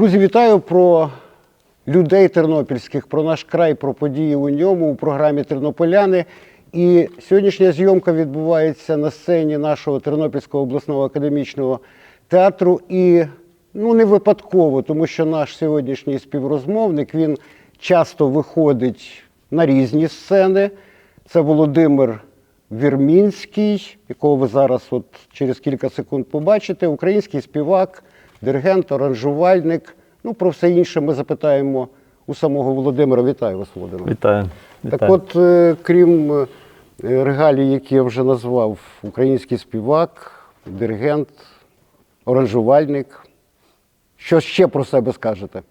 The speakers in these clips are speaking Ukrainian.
Друзі, вітаю про людей тернопільських, про наш край, про події у ньому у програмі Тернополяни. І сьогоднішня зйомка відбувається на сцені нашого Тернопільського обласного академічного театру. І ну не випадково, тому що наш сьогоднішній співрозмовник він часто виходить на різні сцени. Це Володимир Вірмінський, якого ви зараз от через кілька секунд побачите, український співак, диригент, аранжувальник. Ну, про все інше ми запитаємо у самого Володимира. Вітаю вас, Володимир. Вітаю. Так от, е, крім е, регалій, які я вже назвав, український співак, диригент, аранжувальник. Що ще про себе скажете?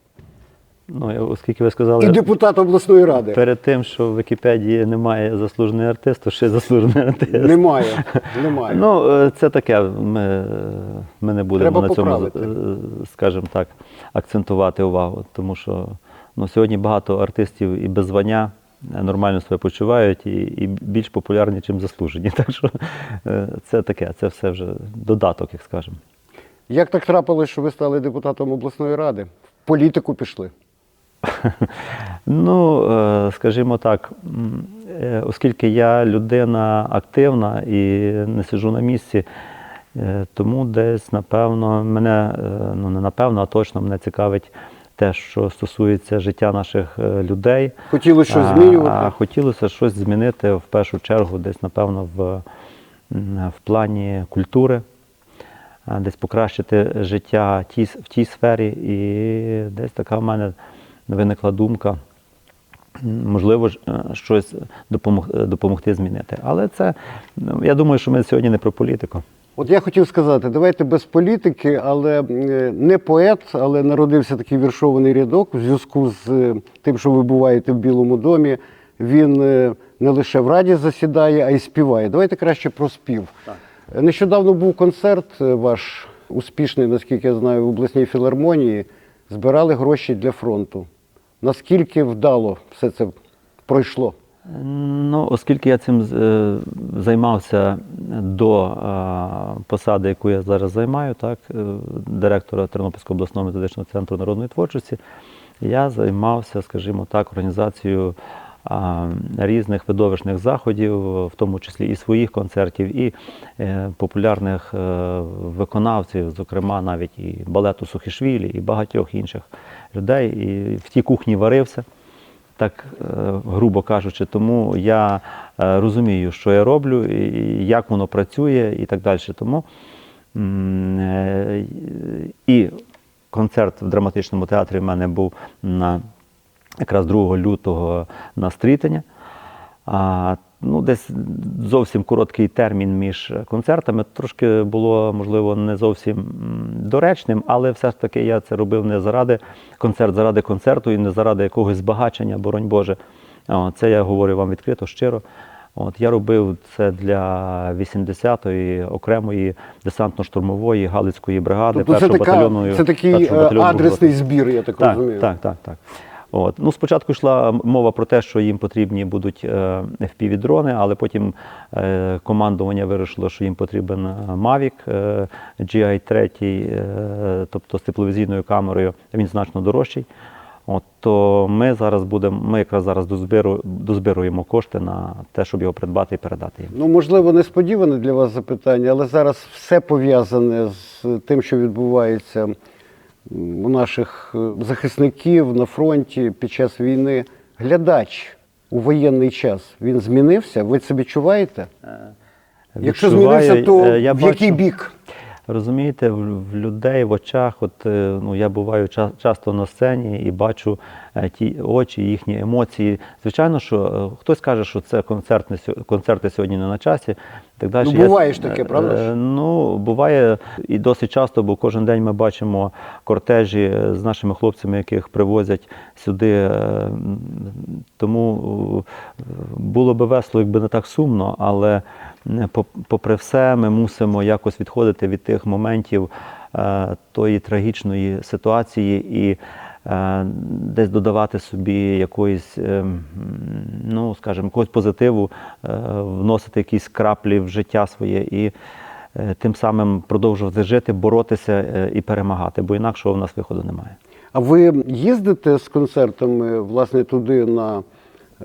Ну, оскільки ви сказали, І депутат обласної ради. перед тим, що в Вікіпедії немає заслужений артист, то ще заслужений артист. Немає. Немає. Ну, е, це таке. Ми, ми не будемо Треба на цьому, поправити. е, скажімо так, акцентувати увагу, тому що ну, сьогодні багато артистів і без звання е, нормально себе почувають і, і більш популярні, ніж заслужені. Так що е, це таке, це все вже додаток, як скажемо. Як так трапилось, що ви стали депутатом обласної ради? В політику пішли? Ну, е, скажімо так, е, оскільки я людина активна і не сиджу на місці, е, тому десь, напевно, мене, ну не напевно, а точно мене цікавить те, що стосується життя наших людей. Хотілося щось змінювати? А хотілося щось змінити в першу чергу, десь, напевно, в, в плані культури, десь покращити життя в тій сфері. І десь така в мене виникла думка. Можливо, ж, е, щось допомог, допомогти змінити. Але це, ну, я думаю, що ми сьогодні не про політику. От я хотів сказати, давайте без політики, але е, не поет, але народився такий віршований рядок в зв'язку з е, тим, що ви буваєте в Білому домі. Він не лише в раді засідає, а й співає. Давайте краще про спів. Е, Нещодавно був концерт ваш успішний, наскільки я знаю, в обласній філармонії. Збирали гроші для фронту. Наскільки вдало все це пройшло? Ну, оскільки я цим е, займався до е, посади, яку я зараз займаю, так, е, директора Тернопільського обласного методичного центру народної творчості, я займався, скажімо так, організацією різних видовищних заходів, в тому числі і своїх концертів, і популярних виконавців, зокрема навіть і балету Сухішвілі, і багатьох інших людей. І в тій кухні варився так е, грубо кажучи, тому я е, розумію, що я роблю, і як воно працює, і так далі. Тому е, і концерт в драматичному театрі в мене був на якраз 2 лютого на стрітення. Ну, десь зовсім короткий термін між концертами. Трошки було, можливо, не зовсім доречним, але все ж таки я це робив не заради концерт, заради концерту і не заради якогось збагачення, боронь Боже. Це я говорю вам відкрито, щиро. От, я робив це для 80-ї окремої десантно-штурмової Галицької бригади, Тобто це, першого така, батальйону. це такий е, адресний збір, я так, Так, розумію. так, так, так. От. Ну, спочатку йшла мова про те, що їм потрібні будуть е, FPV-дрони, але потім е, командування вирішило, що їм потрібен е, Mavic е, GI-3, е, тобто з тепловізійною камерою, він значно дорожчий. От, то ми зараз будемо, ми якраз зараз дозбиру, дозбируємо кошти на те, щоб його придбати і передати їм. Ну, можливо, несподіване для вас запитання, але зараз все пов'язане з тим, що відбувається у наших е, захисників на фронті під час війни. Глядач у воєнний час він змінився? Ви це відчуваєте? Якщо змінився, то е, я в який бік? Розумієте, в, людей в очах, от е, ну я буваю ча- часто на сцені і бачу е, ті очі, їхні емоції. Звичайно, що е, хтось каже, що це концерт концерти сьогодні не на часі. Так далі. Ну, буває ж таке, е, правда е, Ну, буває і досить часто, бо кожен день ми бачимо кортежі е, з нашими хлопцями, яких привозять сюди. е, Тому е, було би весело, якби не так сумно, але е, попри все, ми мусимо якось відходити від тих моментів е, тої трагічної ситуації і е, десь додавати собі якоїсь, е, ну скажімо, якогось позитиву, е, вносити якісь краплі в життя своє і е, тим самим продовжувати жити, боротися е, і перемагати, бо інакшого в нас виходу немає. А ви їздите з концертами власне туди на,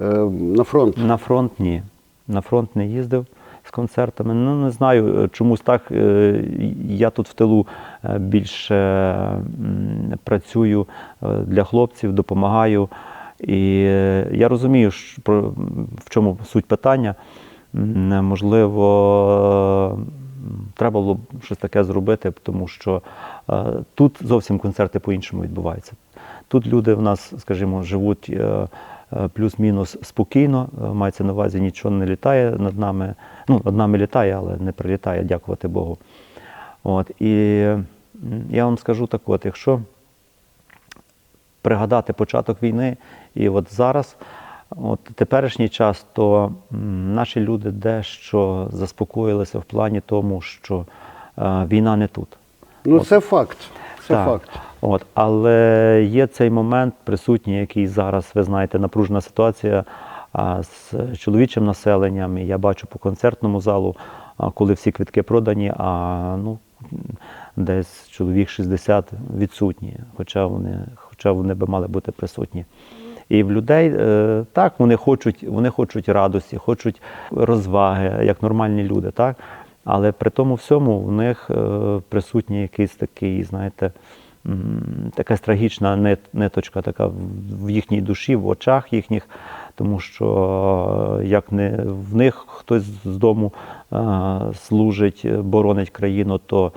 е, на фронт? На фронт ні. На фронт не їздив з концертами. Ну не знаю, е, чомусь так. е, Я тут в тилу е, більше працюю е, для хлопців, допомагаю. І е, я розумію, в чому суть питання. Можливо, треба було б щось таке зробити, тому що е, тут зовсім концерти по-іншому відбуваються. Тут люди в нас, скажімо, живуть е, е, плюс-мінус спокійно, е, мається на увазі, нічого не літає над нами. Ну, над нами літає, але не прилітає, дякувати Богу. От, і я вам скажу так: от, якщо пригадати початок війни, і от зараз, от теперішній час, то наші люди дещо заспокоїлися в плані тому, що е, війна не тут. Ну це факт. Це Так. факт. От, але є цей момент присутній, який зараз, ви знаєте, напружена ситуація з чоловічим населенням. Я бачу по концертному залу, коли всі квитки продані, а ну, десь чоловік 60 відсутні, хоча вони, хоча вони би мали бути присутні. І в людей е, так, вони хочуть, вони хочуть радості, хочуть розваги, як нормальні люди, так? Але при тому всьому в них е, присутній якийсь такий, знаєте, така трагічна ниточка така в- їхній душі, в очах їхніх, тому що е, як не в них хтось з дому служить, боронить країну, то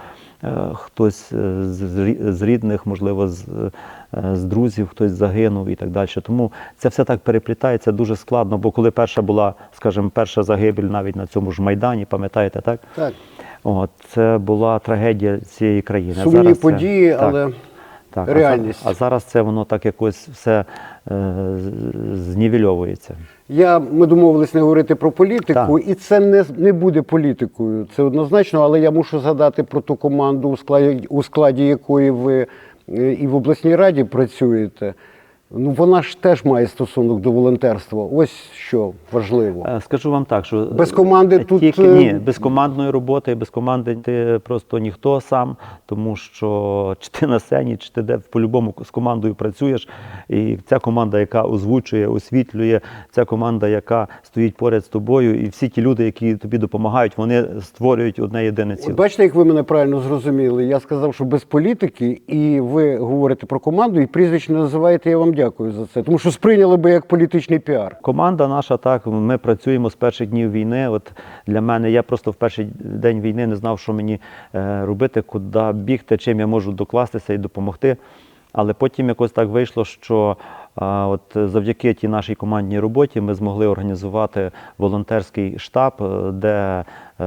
хтось е, з, з рі- з рідних, можливо, з, е, з друзів, хтось загинув і так далі. Тому це все так переплітається дуже складно, бо коли перша була, скажімо, перша загибель навіть на цьому ж Майдані, пам'ятаєте, так? Так. От, це була трагедія цієї країни. Сумні події, це- події, але так, реальність. А, А, зараз це воно так якось все е, знівельовується. Я, ми домовились не говорити про політику, Так. і це не, не буде політикою. Це однозначно, але я мушу згадати про ту команду, у складі, у складі якої ви е, і в обласній раді працюєте. Ну, вона ж теж має стосунок до волонтерства. Ось що важливо. Е, Скажу вам так, що Без команди е, тут, тільки е, ні, без командної роботи, без команди ти просто ніхто сам, тому що чи ти на сцені, чи ти де по-любому з командою працюєш. І ця команда, яка озвучує, освітлює, ця команда, яка стоїть поряд з тобою, і всі ті люди, які тобі допомагають, вони створюють одне єдине От ціле. бачите, як ви мене правильно зрозуміли. Я сказав, що без політики, і ви говорите про команду, і прізвище не називаєте. Я вам дякую за це. Тому що сприйняли би як політичний піар. Команда наша так, ми працюємо з перших днів війни. От для мене я просто в перший день війни не знав, що мені е, робити, куди бігти, чим я можу докластися і допомогти. Але потім якось так вийшло, що а, от завдяки тій нашій командній роботі ми змогли організувати волонтерський штаб, е, де е,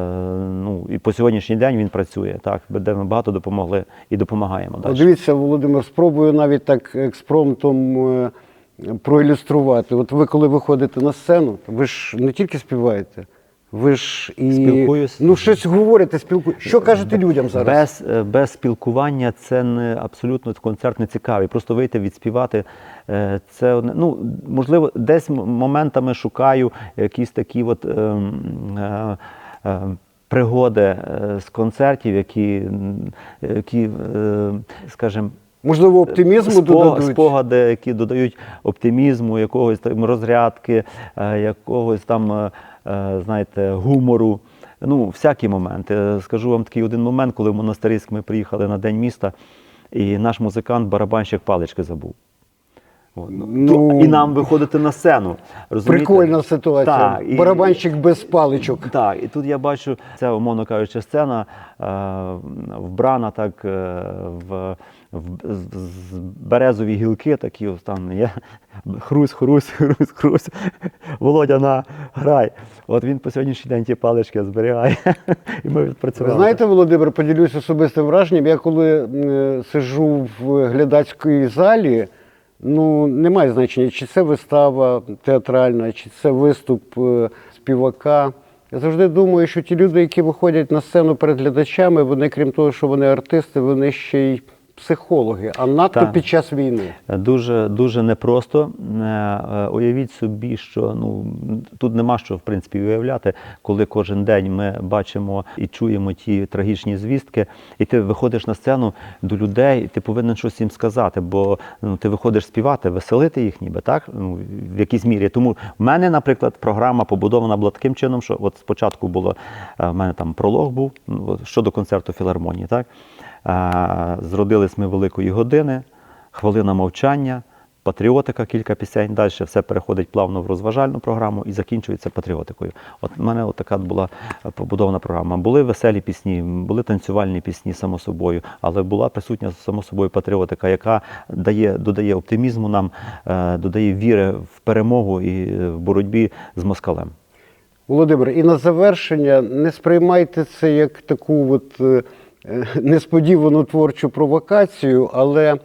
ну, і по сьогоднішній день він працює, так, де ми багато допомогли і допомагаємо. Далі. Дивіться, Володимир, спробую навіть так експромтом е, проілюструвати. От ви, коли виходите на сцену, ви ж не тільки співаєте, ви ж і Спілкуюсь. ну щось говорите, спілкуєте. Що кажете людям зараз? Без, без спілкування це не абсолютно концерт не цікавий. Просто вийти, відспівати. Е, Це ну, можливо, десь моментами шукаю якісь такі от, ем, е, е, пригоди е, з концертів, які, які е, скажімо, Можливо, оптимізму Спо- додадуть. спогади, які додають оптимізму, якогось там розрядки, якогось там, знаєте, гумору. Ну, всякі моменти. Скажу вам такий один момент, коли в Монастирськ ми приїхали на День міста, і наш музикант барабанщик палички забув. От. Ну, і нам виходити на сцену. Розумієте? Прикольна ситуація. Так, і- Барабанщик без паличок. так, і тут я бачу, це, умовно кажучи, сцена е, вбрана так е, в, в з- з березові гілки, такі ось там є. Хрусь, хрусь, хрусь, хрусь. Володя на грай. От він по сьогоднішній день ті палички зберігає. І ми Ви відпрацювали. знаєте, Володимир, поділюсь особистим враженням. Я коли е, сиджу в глядацькій залі, ну немає значення, чи це вистава театральна, чи це виступ е, співака. Я завжди думаю, що ті люди, які виходять на сцену перед глядачами, вони, крім того, що вони артисти, вони ще й психологи, а надто Так. під час війни. Дуже дуже непросто. Е, е, Уявіть собі, що ну тут нема що в принципі уявляти, коли кожен день ми бачимо і чуємо ті трагічні звістки, і ти виходиш на сцену до людей, і ти повинен щось їм сказати, бо ну ти виходиш співати, веселити їх, ніби так ну в якійсь мірі. Тому в мене, наприклад, програма побудована була таким чином, що от спочатку було е, в мене там пролог був ну, щодо концерту філармонії, так Е, зродились ми великої години хвилина мовчання, патріотика, кілька пісень. Далі все переходить плавно в розважальну програму і закінчується патріотикою. От в мене от така була побудована програма. Були веселі пісні, були танцювальні пісні, само собою, але була присутня само собою патріотика, яка дає, додає оптимізму нам, е, додає віри в перемогу і е, в боротьбі з москалем. Володимир, і на завершення не сприймайте це як таку от, е, несподівану творчу провокацію, але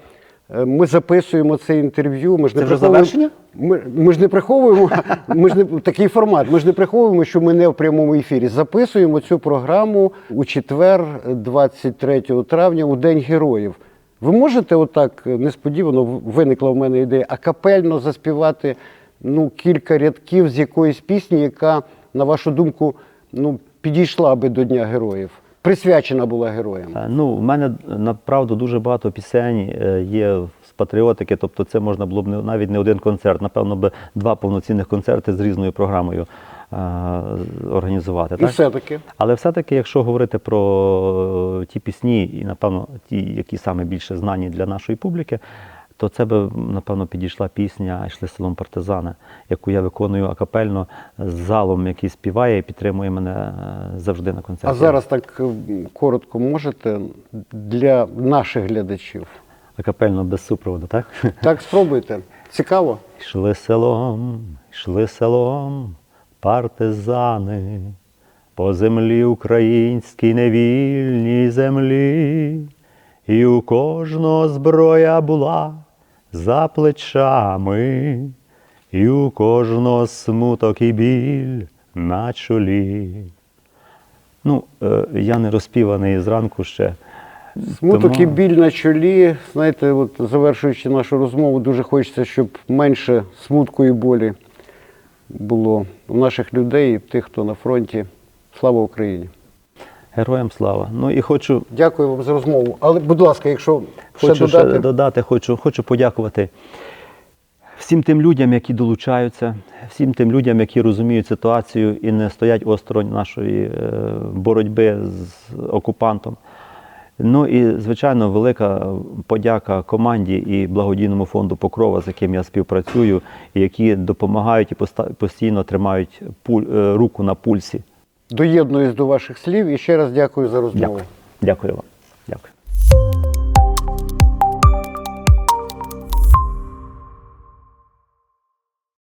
е, ми записуємо це інтерв'ю. Ми ж Це не вже завершення? Ми, ми ж не приховуємо, ми ж не такий формат. Ми ж не приховуємо, що ми не в прямому ефірі. Записуємо цю програму у четвер, 23 травня, у День Героїв. Ви можете отак е, несподівано виникла в мене ідея акапельно заспівати ну, кілька рядків з якоїсь пісні, яка, на вашу думку, ну, підійшла би до Дня героїв, присвячена була героям. Е, Ну, в мене направду дуже багато пісень е, є з патріотики, тобто це можна було б не, навіть не один концерт, напевно, би два повноцінних концерти з різною програмою е, організувати. І Так? все-таки. Але все-таки, якщо говорити про ті пісні, і напевно ті, які саме більше знані для нашої публіки, то це би, напевно, підійшла пісня Йшли селом партизани, яку я виконую акапельно з залом, який співає і підтримує мене е, завжди на концерті. А зараз так е, коротко можете для наших глядачів. Акапельно без супроводу, так? Так, спробуйте. Цікаво. Йшли селом, йшли селом, партизани, по землі українській невільній землі, і у кожного зброя була за плечами, і у кожного смуток і біль на чолі. Ну, е, я не розпіваний зранку ще. Смуток Тому- і біль на чолі. Знаєте, от завершуючи нашу розмову, дуже хочеться, щоб менше смутку і болі було у наших людей і тих, хто на фронті. Слава Україні! Героям слава. Ну і хочу Дякую вам за розмову. Але, будь ласка, якщо ще Хочу додати. ще додати, хочу, хочу подякувати всім тим людям, які долучаються, всім тим людям, які розуміють ситуацію і не стоять осторонь нашої е, боротьби з окупантом. Ну і, звичайно, велика подяка команді і благодійному фонду Покрова, з яким я співпрацюю, які допомагають і постійно тримають е, руку на пульсі. Доєднуюсь до ваших слів і ще раз дякую за розмову. Дякую. Дякую вам.